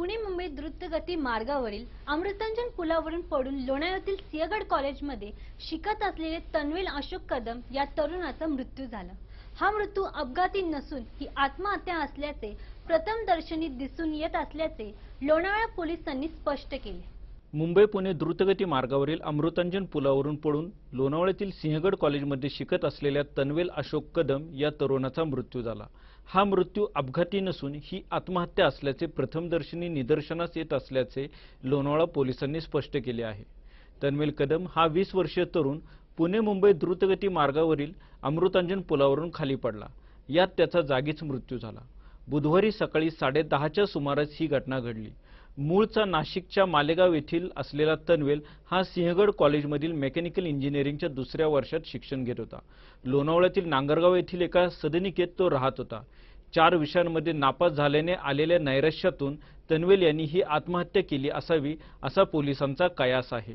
पुणे मुंबई द्रुतगती मार्गावरील अमृतांजन पुलावरून पडून लोणावळ्यातील सिंहगड कॉलेजमध्ये शिकत असलेले तन्वील अशोक कदम या तरुणाचा मृत्यू झाला. हा मृत्यू अपघाती नसून ही आत्महत्या असल्याचे प्रथमदर्शनी दिसून येत असल्याचे लोणावळा पोलिसांनी स्पष्ट केले. मुंबई पुणे द्रुतगती मार्गावरील अमृतांजन पुलावरून पडून लोणावळ्यातील सिंहगड कॉलेजमध्ये शिकत असलेल्या तन्वेल अशोक कदम या तरुणाचा मृत्यू झाला. हा मृत्यू अपघाती नसून ही आत्महत्या असल्याचे प्रथमदर्शनी निदर्शनास येत असल्याचे लोणावळा पोलिसांनी स्पष्ट केले आहे. तन्वेल कदम हा वीस वर्षीय तरुण पुणे मुंबई द्रुतगती मार्गावरील अमृतांजन पुलावरून खाली पडला. यात त्याचा जागीच मृत्यू झाला. बुधवारी सकाळी साडेदहाच्या सुमारास ही घटना घडली. मूळचा नाशिकच्या मालेगाव येथील असलेला तन्वेल हा सिंहगड कॉलेजमधील मेकॅनिकल इंजिनिअरिंगच्या दुसऱ्या वर्षात शिक्षण घेत होता. लोणावळ्यातील नांगरगाव येथील एका सदनिकेत तो राहत होता. चार विषयांमध्ये नापास झाल्याने आलेल्या नैराश्यातून तन्वेल यांनी ही आत्महत्या केली असावी असा पोलिसांचा कयास आहे.